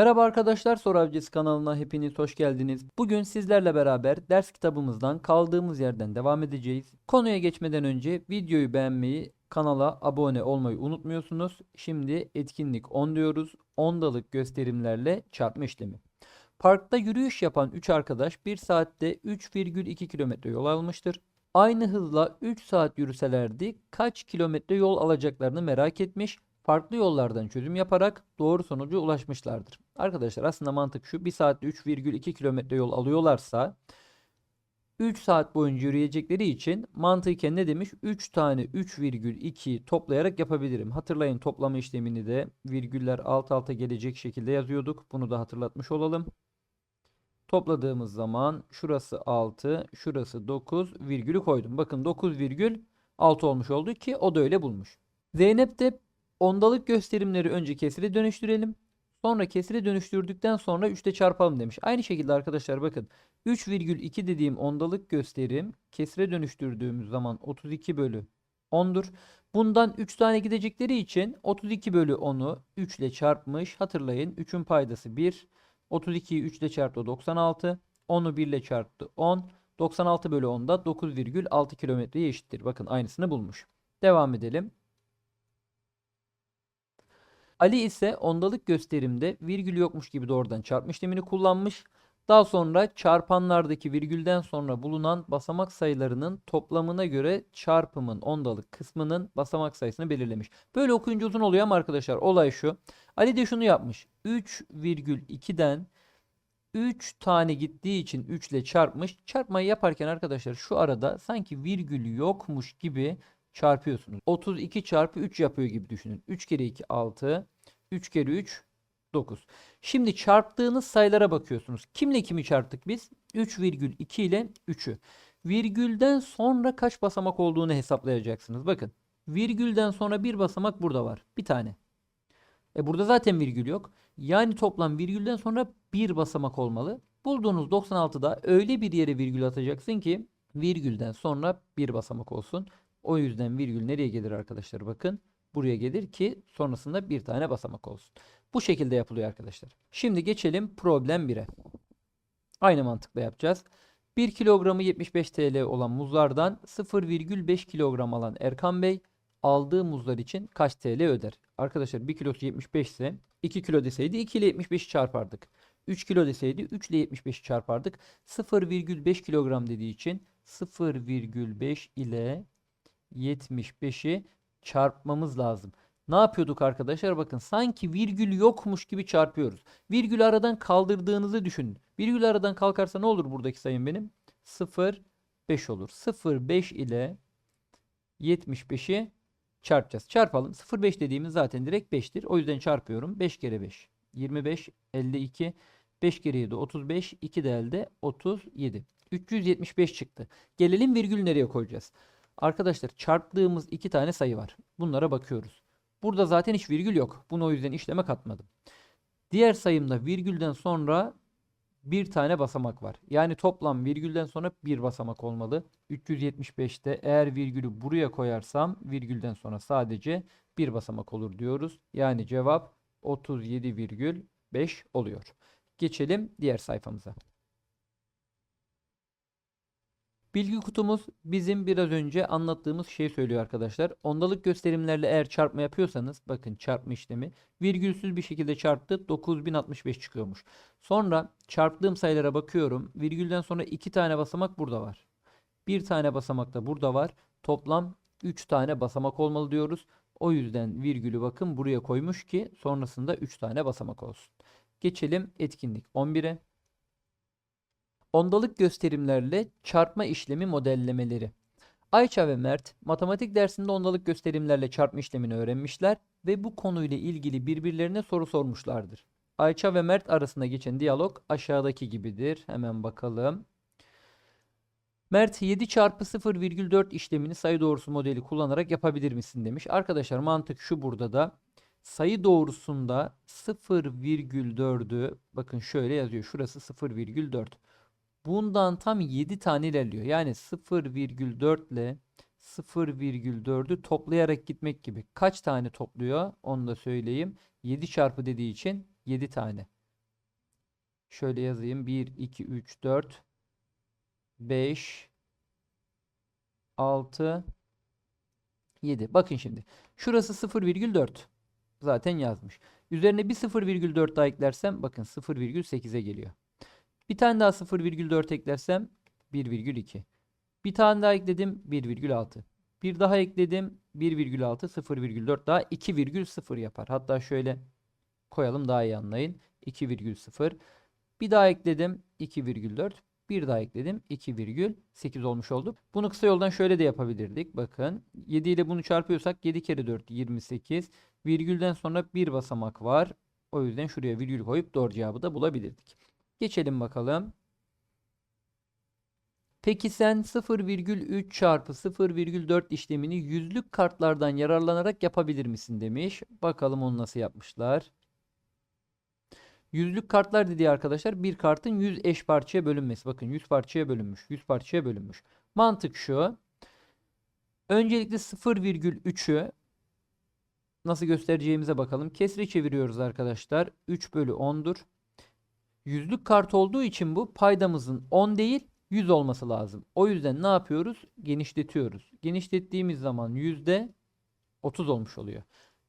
Merhaba arkadaşlar Soru Avcısı kanalına hepiniz hoş geldiniz. Bugün sizlerle beraber ders kitabımızdan kaldığımız yerden devam edeceğiz. Konuya geçmeden önce videoyu beğenmeyi, kanala abone olmayı unutmuyorsunuz. Şimdi etkinlik 10 diyoruz. Ondalık gösterimlerle çarpma işlemi. Parkta yürüyüş yapan 3 arkadaş 1 saatte 3,2 kilometre yol almıştır. Aynı hızla 3 saat yürüselerdi kaç kilometre yol alacaklarını merak etmiş. Farklı yollardan çözüm yaparak doğru sonuca ulaşmışlardır. Arkadaşlar aslında mantık şu. 1 saatte 3,2 kilometre yol alıyorlarsa 3 saat boyunca yürüyecekleri için mantıken ne demiş? 3 tane 3,2 toplayarak yapabilirim. Hatırlayın toplama işlemini de virgüller alt alta gelecek şekilde yazıyorduk. Bunu da hatırlatmış olalım. Topladığımız zaman şurası 6, şurası 9 virgülü koydum. Bakın 9 virgül 6 olmuş oldu ki o da öyle bulmuş. Zeynep de ondalık gösterimleri önce kesire dönüştürelim. Sonra kesire dönüştürdükten sonra 3'te çarpalım demiş. Aynı şekilde arkadaşlar bakın 3,2 dediğim ondalık gösterim kesire dönüştürdüğümüz zaman 32 bölü 10'dur. Bundan 3 tane gidecekleri için 32 bölü 10'u 3 ile çarpmış. Hatırlayın 3'ün paydası 1. 32'yi 3 ile çarptı 96. 10'u 1 ile çarptı 10. 96 bölü 10 da 9,6 kilometreye eşittir. Bakın aynısını bulmuş. Devam edelim. Ali ise ondalık gösterimde virgül yokmuş gibi doğrudan çarpma işlemini kullanmış. Daha sonra çarpanlardaki virgülden sonra bulunan basamak sayılarının toplamına göre çarpımın ondalık kısmının basamak sayısını belirlemiş. Böyle okuyunca uzun oluyor ama arkadaşlar olay şu. Ali de şunu yapmış. 3,2'den 3 tane gittiği için 3 ile çarpmış. Çarpmayı yaparken arkadaşlar şu arada sanki virgül yokmuş gibi çarpıyorsunuz. 32 çarpı 3 yapıyor gibi düşünün. 3 kere 2 6. 3 kere 3 9. Şimdi çarptığınız sayılara bakıyorsunuz. Kimle kimi çarptık biz? 3,2 ile 3'ü. Virgülden sonra kaç basamak olduğunu hesaplayacaksınız. Bakın. Virgülden sonra bir basamak burada var. Bir tane. E burada zaten virgül yok. Yani toplam virgülden sonra bir basamak olmalı. Bulduğunuz 96'da öyle bir yere virgül atacaksın ki virgülden sonra bir basamak olsun. O yüzden virgül nereye gelir arkadaşlar bakın. Buraya gelir ki sonrasında bir tane basamak olsun. Bu şekilde yapılıyor arkadaşlar. Şimdi geçelim problem 1'e. Aynı mantıkla yapacağız. 1 kilogramı 75 TL olan muzlardan 0,5 kilogram alan Erkan Bey aldığı muzlar için kaç TL öder? Arkadaşlar 1 kilosu 75 ise 2 kilo deseydi 2 ile 75'i çarpardık. 3 kilo deseydi 3 ile 75'i çarpardık. 0,5 kilogram dediği için 0,5 ile 75'i çarpmamız lazım. Ne yapıyorduk arkadaşlar? Bakın sanki virgül yokmuş gibi çarpıyoruz. Virgül aradan kaldırdığınızı düşünün. Virgül aradan kalkarsa ne olur buradaki sayım benim? 0, 5 olur. 0, 5 ile 75'i çarpacağız. Çarpalım. 0,5 dediğimiz zaten direkt 5'tir. O yüzden çarpıyorum. 5 kere 5. 25, 52. 5 kere 7, 35. 2 de elde 37. 375 çıktı. Gelelim virgül nereye koyacağız? Arkadaşlar çarptığımız iki tane sayı var. Bunlara bakıyoruz. Burada zaten hiç virgül yok. Bunu o yüzden işleme katmadım. Diğer sayımda virgülden sonra bir tane basamak var. Yani toplam virgülden sonra bir basamak olmalı. 375'te eğer virgülü buraya koyarsam virgülden sonra sadece bir basamak olur diyoruz. Yani cevap 37,5 oluyor. Geçelim diğer sayfamıza. Bilgi kutumuz bizim biraz önce anlattığımız şeyi söylüyor arkadaşlar. Ondalık gösterimlerle eğer çarpma yapıyorsanız bakın çarpma işlemi virgülsüz bir şekilde çarptı 9065 çıkıyormuş. Sonra çarptığım sayılara bakıyorum. Virgülden sonra 2 tane basamak burada var. Bir tane basamak da burada var. Toplam 3 tane basamak olmalı diyoruz. O yüzden virgülü bakın buraya koymuş ki sonrasında 3 tane basamak olsun. Geçelim etkinlik 11'e. Ondalık gösterimlerle çarpma işlemi modellemeleri. Ayça ve Mert matematik dersinde ondalık gösterimlerle çarpma işlemini öğrenmişler ve bu konuyla ilgili birbirlerine soru sormuşlardır. Ayça ve Mert arasında geçen diyalog aşağıdaki gibidir. Hemen bakalım. Mert 7 çarpı 0,4 işlemini sayı doğrusu modeli kullanarak yapabilir misin demiş. Arkadaşlar mantık şu burada da sayı doğrusunda 0,4'ü bakın şöyle yazıyor. Şurası 0,4. Bundan tam 7 tane ilerliyor. Yani 0,4 ile 0,4'ü toplayarak gitmek gibi. Kaç tane topluyor? Onu da söyleyeyim. 7 çarpı dediği için 7 tane. Şöyle yazayım. 1, 2, 3, 4, 5, 6, 7. Bakın şimdi. Şurası 0,4. Zaten yazmış. Üzerine bir 0,4 daha eklersem bakın 0,8'e geliyor. Bir tane daha 0,4 eklersem 1,2. Bir tane daha ekledim 1,6. Bir daha ekledim 1,6 0,4 daha 2,0 yapar. Hatta şöyle koyalım daha iyi anlayın. 2,0 bir daha ekledim 2,4 bir daha ekledim 2,8 olmuş oldu. Bunu kısa yoldan şöyle de yapabilirdik. Bakın 7 ile bunu çarpıyorsak 7 kere 4 28. Virgülden sonra bir basamak var. O yüzden şuraya virgül koyup doğru cevabı da bulabilirdik. Geçelim bakalım. Peki sen 0,3 çarpı 0,4 işlemini yüzlük kartlardan yararlanarak yapabilir misin demiş. Bakalım onu nasıl yapmışlar. Yüzlük kartlar dediği arkadaşlar bir kartın 100 eş parçaya bölünmesi. Bakın 100 parçaya bölünmüş. 100 parçaya bölünmüş. Mantık şu. Öncelikle 0,3'ü nasıl göstereceğimize bakalım. Kesre çeviriyoruz arkadaşlar. 3 bölü 10'dur. Yüzlük kart olduğu için bu paydamızın 10 değil 100 olması lazım. O yüzden ne yapıyoruz? Genişletiyoruz. Genişlettiğimiz zaman yüzde 30 olmuş oluyor.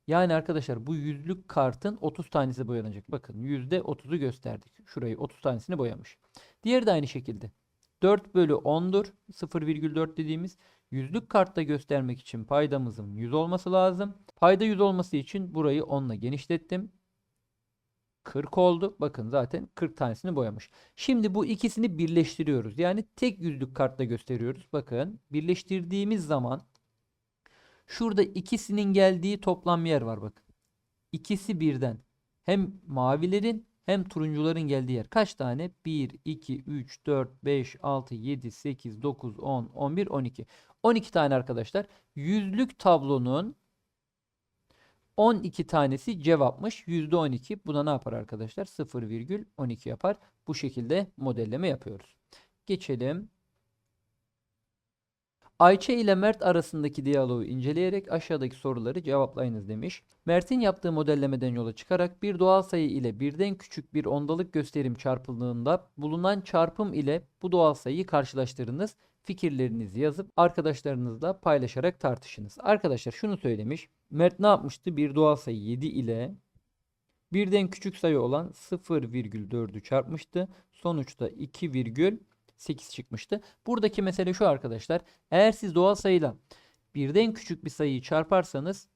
Yani arkadaşlar bu yüzlük kartın 30 tanesi boyanacak. Bakın yüzde 30'u gösterdik. Şurayı 30 tanesini boyamış. Diğeri de aynı şekilde. 4 bölü 10'dur. 0,4 dediğimiz yüzlük kartta göstermek için paydamızın 100 olması lazım. Payda 100 olması için burayı 10 ile genişlettim. 40 oldu. Bakın zaten 40 tanesini boyamış. Şimdi bu ikisini birleştiriyoruz. Yani tek yüzlük kartla gösteriyoruz. Bakın birleştirdiğimiz zaman şurada ikisinin geldiği toplam yer var bakın. İkisi birden. Hem mavilerin hem turuncuların geldiği yer. Kaç tane? 1, 2, 3, 4, 5, 6, 7, 8, 9, 10, 11, 12. 12 tane arkadaşlar. Yüzlük tablonun 12 tanesi cevapmış. %12. Buna ne yapar arkadaşlar? 0,12 yapar. Bu şekilde modelleme yapıyoruz. Geçelim. Ayça ile Mert arasındaki diyaloğu inceleyerek aşağıdaki soruları cevaplayınız demiş. Mert'in yaptığı modellemeden yola çıkarak bir doğal sayı ile birden küçük bir ondalık gösterim çarpıldığında bulunan çarpım ile bu doğal sayıyı karşılaştırınız. Fikirlerinizi yazıp arkadaşlarınızla paylaşarak tartışınız. Arkadaşlar şunu söylemiş. Mert ne yapmıştı? Bir doğal sayı 7 ile birden küçük sayı olan 0,4'ü çarpmıştı. Sonuçta 2,8 çıkmıştı. Buradaki mesele şu arkadaşlar. Eğer siz doğal sayıyla birden küçük bir sayıyı çarparsanız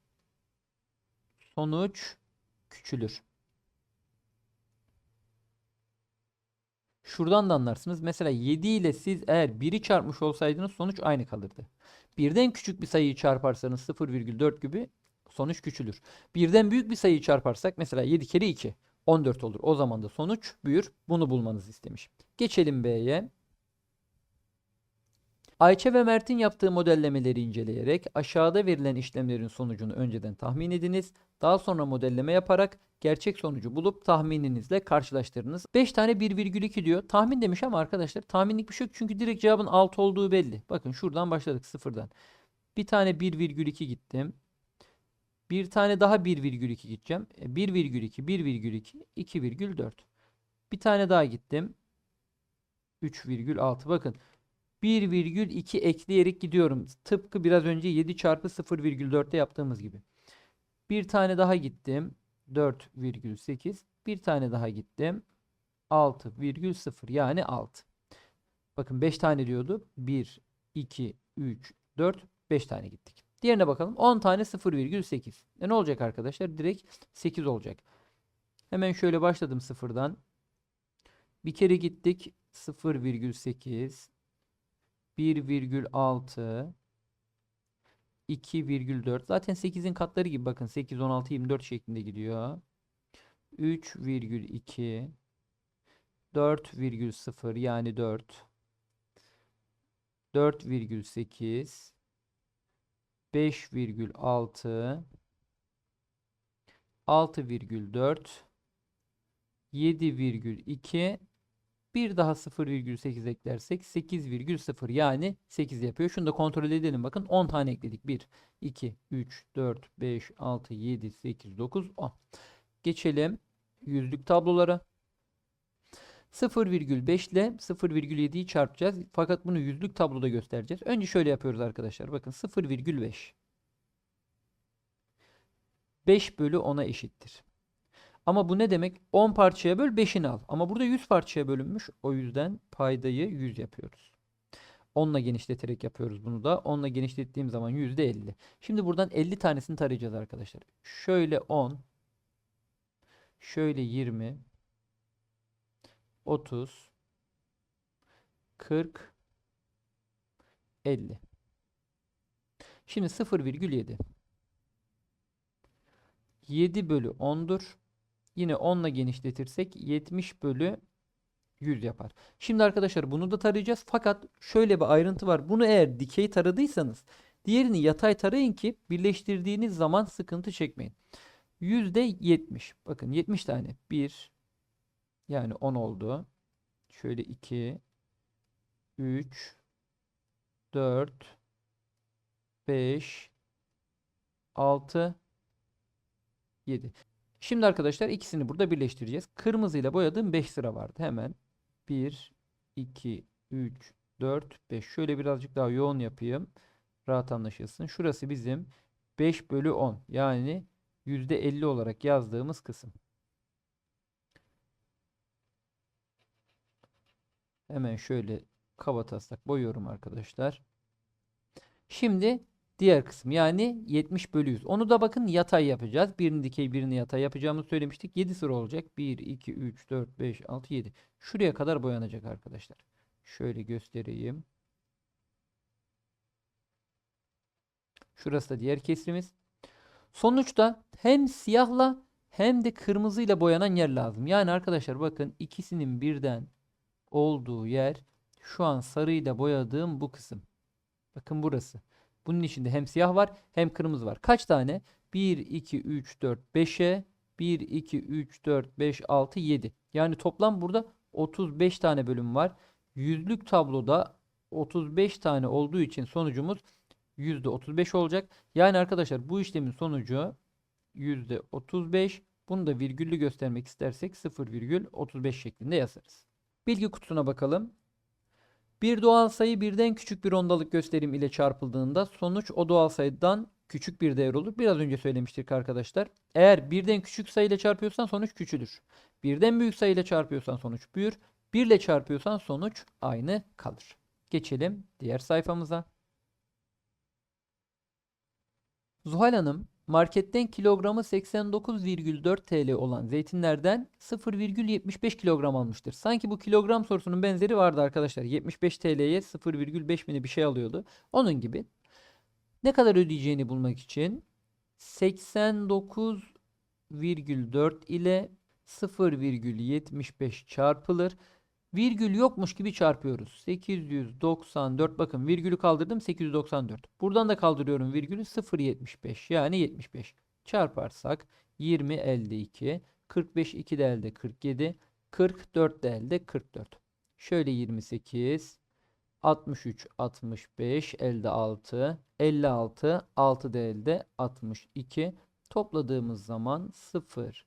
sonuç küçülür. Şuradan da anlarsınız. Mesela 7 ile siz eğer 1'i çarpmış olsaydınız sonuç aynı kalırdı. Birden küçük bir sayıyı çarparsanız 0,4 gibi sonuç küçülür. Birden büyük bir sayıyı çarparsak mesela 7 kere 2 14 olur. O zaman da sonuç büyür. Bunu bulmanızı istemiş. Geçelim B'ye. Ayça ve Mert'in yaptığı modellemeleri inceleyerek aşağıda verilen işlemlerin sonucunu önceden tahmin ediniz. Daha sonra modelleme yaparak gerçek sonucu bulup tahmininizle karşılaştırınız. 5 tane 1,2 diyor. Tahmin demiş ama arkadaşlar tahminlik bir şey yok. Çünkü direkt cevabın 6 olduğu belli. Bakın şuradan başladık sıfırdan. Bir tane 1,2 gittim. Bir tane daha 1,2 gideceğim. 1,2, 1,2, 2,4. Bir tane daha gittim. 3,6. Bakın 1,2 ekleyerek gidiyorum. Tıpkı biraz önce 7 çarpı 0,4'te yaptığımız gibi. Bir tane daha gittim. 4,8. Bir tane daha gittim. 6,0 yani 6. Bakın 5 tane diyordu. 1, 2, 3, 4, 5 tane gittik. Diğerine bakalım. 10 tane 0,8. E ne olacak arkadaşlar? Direkt 8 olacak. Hemen şöyle başladım sıfırdan. Bir kere gittik. 0,8 1,6 2,4 zaten 8'in katları gibi bakın 8 16 24 şeklinde gidiyor. 3,2 4,0 yani 4 4,8 5,6 6,4 7,2 bir daha 0,8 eklersek 8,0 yani 8 yapıyor. Şunu da kontrol edelim bakın 10 tane ekledik. 1, 2, 3, 4, 5, 6, 7, 8, 9, 10. Geçelim yüzlük tablolara. 0,5 ile 0,7'yi çarpacağız. Fakat bunu yüzlük tabloda göstereceğiz. Önce şöyle yapıyoruz arkadaşlar. Bakın 0,5. 5 bölü 10'a eşittir. Ama bu ne demek? 10 parçaya böl 5'ini al. Ama burada 100 parçaya bölünmüş. O yüzden paydayı 100 yapıyoruz. 10'la genişleterek yapıyoruz bunu da. 10'la genişlettiğim zaman %50. Şimdi buradan 50 tanesini tarayacağız arkadaşlar. Şöyle 10. Şöyle 20. 30. 40. 50. Şimdi 0,7. 7 bölü 10'dur. Yine 10 ile genişletirsek 70 bölü 100 yapar. Şimdi arkadaşlar bunu da tarayacağız. Fakat şöyle bir ayrıntı var. Bunu eğer dikey taradıysanız diğerini yatay tarayın ki birleştirdiğiniz zaman sıkıntı çekmeyin. %70. Bakın 70 tane. 1 yani 10 oldu. Şöyle 2 3 4 5 6 7. Şimdi arkadaşlar ikisini burada birleştireceğiz. Kırmızıyla boyadığım 5 sıra vardı. Hemen 1, 2, 3, 4, 5. Şöyle birazcık daha yoğun yapayım. Rahat anlaşılsın. Şurası bizim 5 bölü 10. Yani %50 olarak yazdığımız kısım. Hemen şöyle kaba taslak boyuyorum arkadaşlar. Şimdi diğer kısım yani 70 bölü 100. Onu da bakın yatay yapacağız. Birini dikey birini yatay yapacağımızı söylemiştik. 7 sıra olacak. 1, 2, 3, 4, 5, 6, 7. Şuraya kadar boyanacak arkadaşlar. Şöyle göstereyim. Şurası da diğer kesrimiz. Sonuçta hem siyahla hem de kırmızıyla boyanan yer lazım. Yani arkadaşlar bakın ikisinin birden olduğu yer şu an sarıyla boyadığım bu kısım. Bakın burası. Bunun içinde hem siyah var hem kırmızı var. Kaç tane? 1, 2, 3, 4, 5'e 1, 2, 3, 4, 5, 6, 7. Yani toplam burada 35 tane bölüm var. Yüzlük tabloda 35 tane olduğu için sonucumuz %35 olacak. Yani arkadaşlar bu işlemin sonucu %35. Bunu da virgüllü göstermek istersek 0,35 şeklinde yazarız. Bilgi kutusuna bakalım. Bir doğal sayı birden küçük bir ondalık gösterim ile çarpıldığında sonuç o doğal sayıdan küçük bir değer olur. Biraz önce söylemiştik arkadaşlar. Eğer birden küçük sayı ile çarpıyorsan sonuç küçülür. Birden büyük sayı ile çarpıyorsan sonuç büyür. 1 ile çarpıyorsan sonuç aynı kalır. Geçelim diğer sayfamıza. Zuhal Hanım marketten kilogramı 89,4 TL olan zeytinlerden 0,75 kilogram almıştır. Sanki bu kilogram sorusunun benzeri vardı arkadaşlar. 75 TL'ye 0,5 mini bir şey alıyordu. Onun gibi. Ne kadar ödeyeceğini bulmak için 89,4 ile 0,75 çarpılır. Virgül yokmuş gibi çarpıyoruz. 894 bakın virgülü kaldırdım 894. Buradan da kaldırıyorum virgülü 0,75 yani 75. Çarparsak 20 elde 2. 45 2 de elde 47. 44 de elde 44. Şöyle 28. 63 65 elde 6. 56 6 de elde 62. Topladığımız zaman 0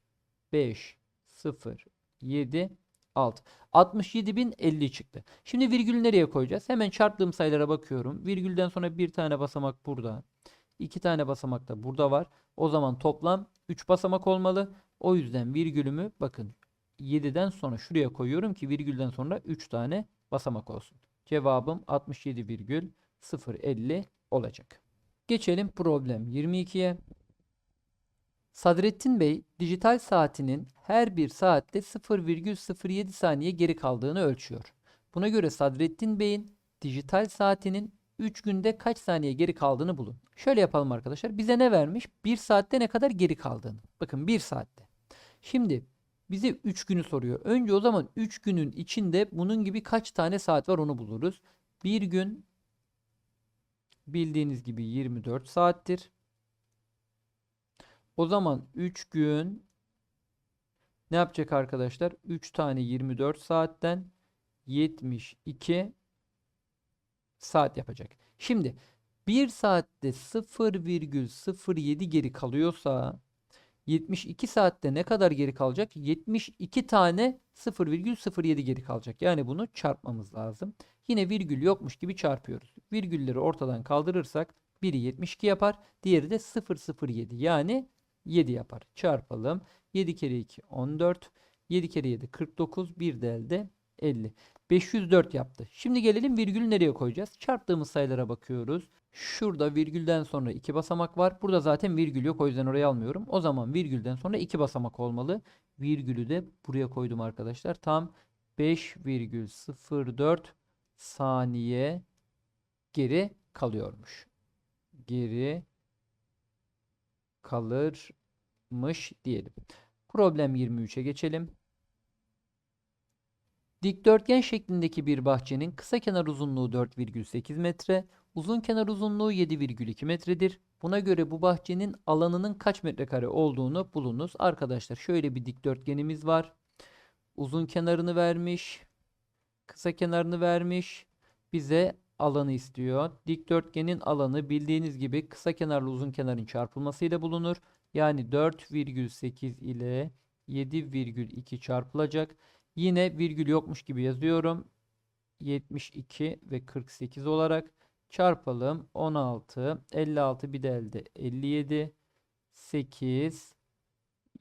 5 0 7 6. 67.050 çıktı. Şimdi virgülü nereye koyacağız? Hemen çarptığım sayılara bakıyorum. Virgülden sonra bir tane basamak burada. iki tane basamak da burada var. O zaman toplam 3 basamak olmalı. O yüzden virgülümü bakın 7'den sonra şuraya koyuyorum ki virgülden sonra 3 tane basamak olsun. Cevabım 67,050 olacak. Geçelim problem 22'ye. Sadrettin Bey dijital saatinin her bir saatte 0,07 saniye geri kaldığını ölçüyor. Buna göre Sadrettin Bey'in dijital saatinin 3 günde kaç saniye geri kaldığını bulun. Şöyle yapalım arkadaşlar. Bize ne vermiş? 1 saatte ne kadar geri kaldığını. Bakın 1 saatte. Şimdi bize 3 günü soruyor. Önce o zaman 3 günün içinde bunun gibi kaç tane saat var onu buluruz. Bir gün bildiğiniz gibi 24 saattir. O zaman 3 gün ne yapacak arkadaşlar? 3 tane 24 saatten 72 saat yapacak. Şimdi 1 saatte 0,07 geri kalıyorsa 72 saatte ne kadar geri kalacak? 72 tane 0,07 geri kalacak. Yani bunu çarpmamız lazım. Yine virgül yokmuş gibi çarpıyoruz. Virgülleri ortadan kaldırırsak biri 72 yapar, diğeri de 007 yani 7 yapar. Çarpalım. 7 kere 2 14, 7 kere 7 49, bir de elde 50. 504 yaptı. Şimdi gelelim virgülü nereye koyacağız? Çarptığımız sayılara bakıyoruz. Şurada virgülden sonra iki basamak var. Burada zaten virgül yok o yüzden oraya almıyorum. O zaman virgülden sonra iki basamak olmalı. Virgülü de buraya koydum arkadaşlar. Tam 5,04 saniye geri kalıyormuş. Geri kalırmış diyelim. Problem 23'e geçelim. Dikdörtgen şeklindeki bir bahçenin kısa kenar uzunluğu 4,8 metre, uzun kenar uzunluğu 7,2 metredir. Buna göre bu bahçenin alanının kaç metrekare olduğunu bulunuz. Arkadaşlar şöyle bir dikdörtgenimiz var. Uzun kenarını vermiş, kısa kenarını vermiş. Bize alanı istiyor. Dikdörtgenin alanı bildiğiniz gibi kısa kenarla uzun kenarın çarpılmasıyla bulunur. Yani 4,8 ile 7,2 çarpılacak. Yine virgül yokmuş gibi yazıyorum. 72 ve 48 olarak çarpalım. 16, 56 bir de elde 57, 8,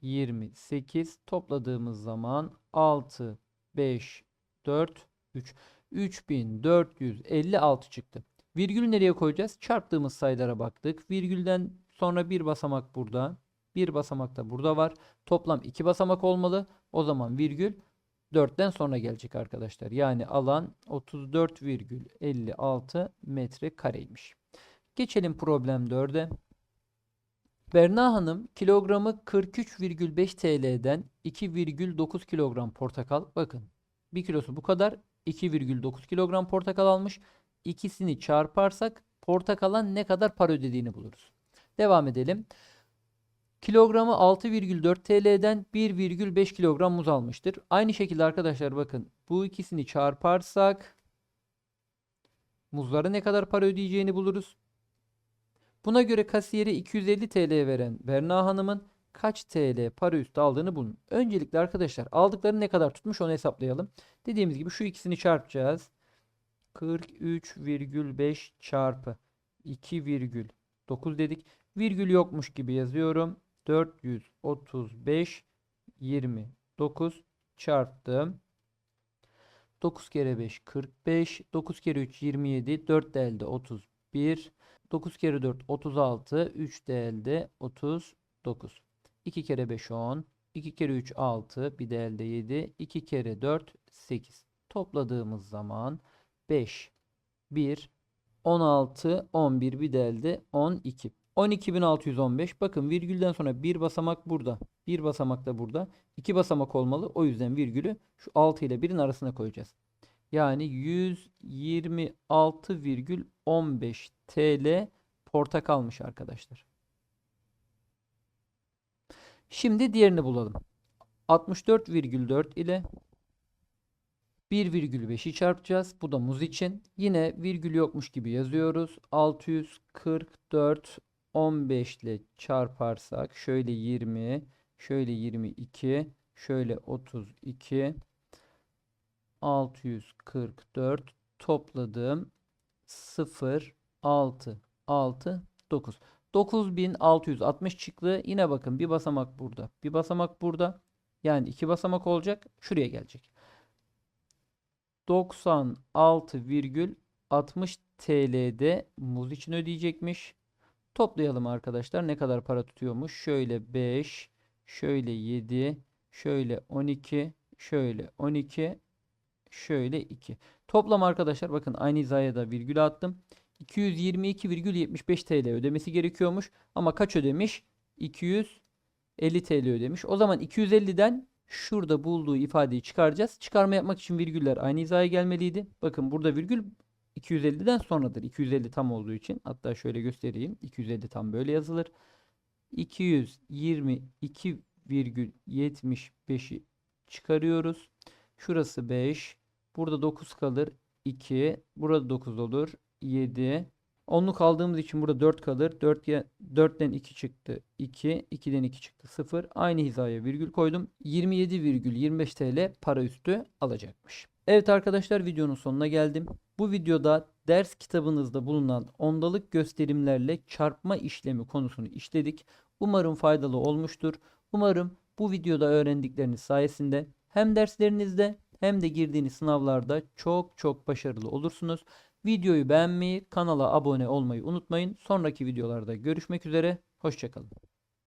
28 topladığımız zaman 6, 5, 4, 3. 3456 çıktı. Virgülü nereye koyacağız? Çarptığımız sayılara baktık. Virgülden sonra bir basamak burada. Bir basamak da burada var. Toplam iki basamak olmalı. O zaman virgül 4'ten sonra gelecek arkadaşlar. Yani alan 34,56 metre kareymiş. Geçelim problem 4'e. Berna Hanım kilogramı 43,5 TL'den 2,9 kilogram portakal bakın 1 kilosu bu kadar 2,9 kilogram portakal almış. İkisini çarparsak portakala ne kadar para ödediğini buluruz. Devam edelim. Kilogramı 6,4 TL'den 1,5 kilogram muz almıştır. Aynı şekilde arkadaşlar bakın bu ikisini çarparsak muzlara ne kadar para ödeyeceğini buluruz. Buna göre kasiyere 250 TL veren Berna Hanım'ın kaç TL para üstü aldığını bulun. Öncelikle arkadaşlar aldıkları ne kadar tutmuş onu hesaplayalım. Dediğimiz gibi şu ikisini çarpacağız. 43,5 çarpı 2,9 dedik. Virgül yokmuş gibi yazıyorum. 435 29 çarptım. 9 kere 5 45. 9 kere 3 27. 4 de elde 31. 9 kere 4 36. 3 de elde 39. 2 kere 5 10. 2 kere 3 6. Bir de elde 7. 2 kere 4 8. Topladığımız zaman 5 1 16 11 bir de elde 12. 12.615. Bakın virgülden sonra bir basamak burada. Bir basamak da burada. iki basamak olmalı. O yüzden virgülü şu 6 ile 1'in arasına koyacağız. Yani 126,15 TL portakalmış arkadaşlar. Şimdi diğerini bulalım. 64,4 ile 1,5'i çarpacağız. Bu da muz için. Yine virgül yokmuş gibi yazıyoruz. 644 15 ile çarparsak şöyle 20, şöyle 22, şöyle 32, 644 topladım. 0, 6, 6, 9. 9660 çıktı. Yine bakın bir basamak burada. Bir basamak burada. Yani iki basamak olacak. Şuraya gelecek. 96,60 TL'de muz için ödeyecekmiş. Toplayalım arkadaşlar. Ne kadar para tutuyormuş? Şöyle 5, şöyle 7, şöyle 12, şöyle 12, şöyle 2. Toplam arkadaşlar bakın aynı hizaya da virgül attım. 222,75 TL ödemesi gerekiyormuş. Ama kaç ödemiş? 250 TL ödemiş. O zaman 250'den şurada bulduğu ifadeyi çıkaracağız. Çıkarma yapmak için virgüller aynı hizaya gelmeliydi. Bakın burada virgül 250'den sonradır. 250 tam olduğu için. Hatta şöyle göstereyim. 250 tam böyle yazılır. 222,75'i çıkarıyoruz. Şurası 5. Burada 9 kalır. 2. Burada 9 olur. 7. Onluk aldığımız için burada 4 kalır. 4 4'ten 2 çıktı. 2. 2'den 2 çıktı. 0. Aynı hizaya virgül koydum. 27,25 TL para üstü alacakmış. Evet arkadaşlar videonun sonuna geldim. Bu videoda ders kitabınızda bulunan ondalık gösterimlerle çarpma işlemi konusunu işledik. Umarım faydalı olmuştur. Umarım bu videoda öğrendikleriniz sayesinde hem derslerinizde hem de girdiğiniz sınavlarda çok çok başarılı olursunuz. Videoyu beğenmeyi, kanala abone olmayı unutmayın. Sonraki videolarda görüşmek üzere. Hoşçakalın.